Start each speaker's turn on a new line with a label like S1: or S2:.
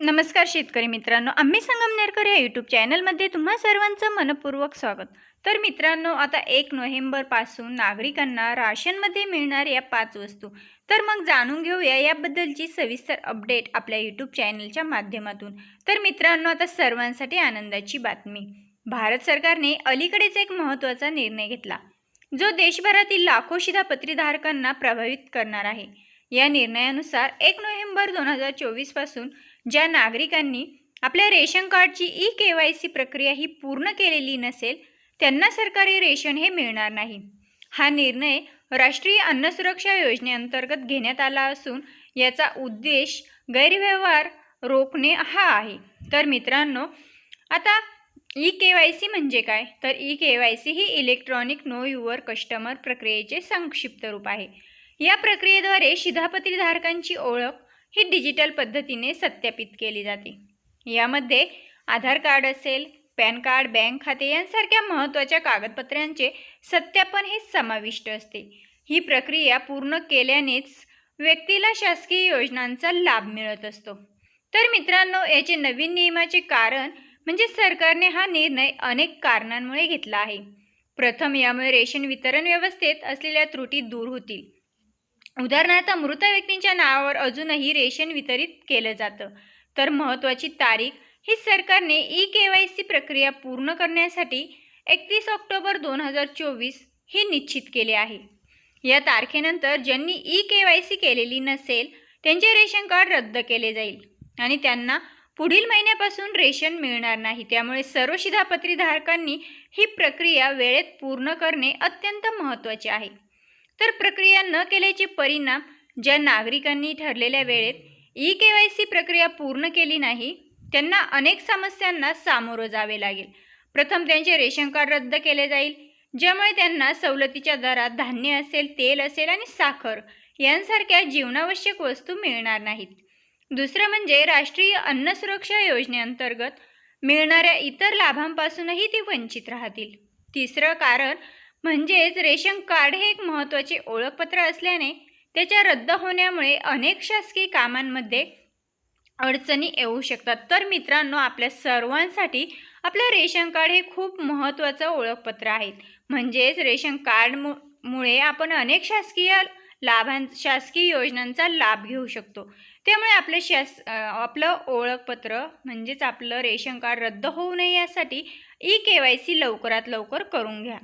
S1: नमस्कार शेतकरी मित्रांनो आम्ही संगमनेरकर या यूट्यूब चॅनलमध्ये तुम्हा सर्वांचं मनपूर्वक स्वागत. तर मित्रांनो आता एक नोव्हेंबरपासून नागरिकांना राशनमध्ये मिळणाऱ्या पाच वस्तू तर मग जाणून घेऊया याबद्दलची सविस्तर अपडेट आपल्या यूट्यूब चॅनलच्या माध्यमातून. तर मित्रांनो आता सर्वांसाठी आनंदाची बातमी. भारत सरकारने अलीकडेच एक महत्त्वाचा निर्णय घेतला जो देशभरातील लाखो शिधापत्रीधारकांना प्रभावित करणार आहे. या निर्णयानुसार एक नोव्हेंबर दोन हजार चोवीसपासून ज्या नागरिकांनी आपल्या रेशन कार्डची ई के वाय सी प्रक्रिया ही पूर्ण केलेली नसेल त्यांना सरकारी रेशन हे मिळणार नाही. हा निर्णय राष्ट्रीय अन्न सुरक्षा योजनेअंतर्गत घेण्यात आला असून याचा उद्देश गैरव्यवहार रोखणे हा आहे. तर मित्रांनो आता ई के वाय सी म्हणजे काय? तर ई के वाय सी ही इलेक्ट्रॉनिक नो युअर कस्टमर प्रक्रियेचे संक्षिप्त रूप आहे. या प्रक्रियेद्वारे शिधापत्रीधारकांची ओळख ही डिजिटल पद्धतीने सत्यापित केली जाते. यामध्ये आधार कार्ड असेल पॅन कार्ड बँक खाते यांसारख्या महत्त्वाच्या कागदपत्रांचे सत्यापन हे समाविष्ट असते. ही प्रक्रिया पूर्ण केल्यानेच व्यक्तीला शासकीय योजनांचा लाभ मिळत असतो. तर मित्रांनो याचे नवीन नियमाचे कारण म्हणजे सरकारने हा निर्णय अनेक कारणांमुळे घेतला आहे. प्रथम यामुळे रेशन वितरण व्यवस्थेत असलेल्या त्रुटी दूर होतील. उदाहरणार्थ मृत व्यक्तींच्या नावावर अजूनही रेशन वितरित केलं जातं. तर महत्त्वाची तारीख ही सरकारने ई के वाय सी प्रक्रिया पूर्ण करण्यासाठी एकतीस ऑक्टोबर दोन हजार चोवीस ही निश्चित केली आहे. या तारखेनंतर ज्यांनी ई के वाय सी केलेली नसेल त्यांचे रेशन कार्ड रद्द केले जाईल आणि त्यांना पुढील महिन्यापासून रेशन मिळणार नाही. त्यामुळे सर्व शिधापत्रीधारकांनी ही प्रक्रिया वेळेत पूर्ण करणे अत्यंत महत्त्वाचे आहे. तर प्रक्रिया न केल्याचे परिणाम ज्या नागरिकांनी ठरलेल्या वेळेत ई के वाय सी प्रक्रिया पूर्ण केली नाही त्यांना अनेक समस्यांना सामोरं जावे लागेल. प्रथम त्यांचे रेशन कार्ड रद्द केले जाईल ज्यामुळे त्यांना सवलतीच्या दरात धान्य असेल तेल असेल आणि साखर यांसारख्या जीवनावश्यक वस्तू मिळणार नाहीत. दुसरं म्हणजे राष्ट्रीय अन्न सुरक्षा योजनेअंतर्गत मिळणाऱ्या इतर लाभांपासूनही ते वंचित राहतील. तिसरं कारण म्हणजेच रेशन कार्ड हे एक महत्त्वाचे ओळखपत्र असल्याने त्याच्या रद्द होण्यामुळे अनेक शासकीय कामांमध्ये अडचणी येऊ शकतात. तर मित्रांनो आपल्या सर्वांसाठी आपलं रेशन कार्ड हे खूप महत्त्वाचं ओळखपत्र आहे. म्हणजेच रेशन कार्ड मु मुळे आपण अनेक शासकीय लाभां शासकीय योजनांचा लाभ घेऊ शकतो. त्यामुळे आपले शास आपलं ओळखपत्र म्हणजेच आपलं रेशन कार्ड रद्द होऊ नये यासाठी ई के वाय सी लवकरात लवकर करून घ्या.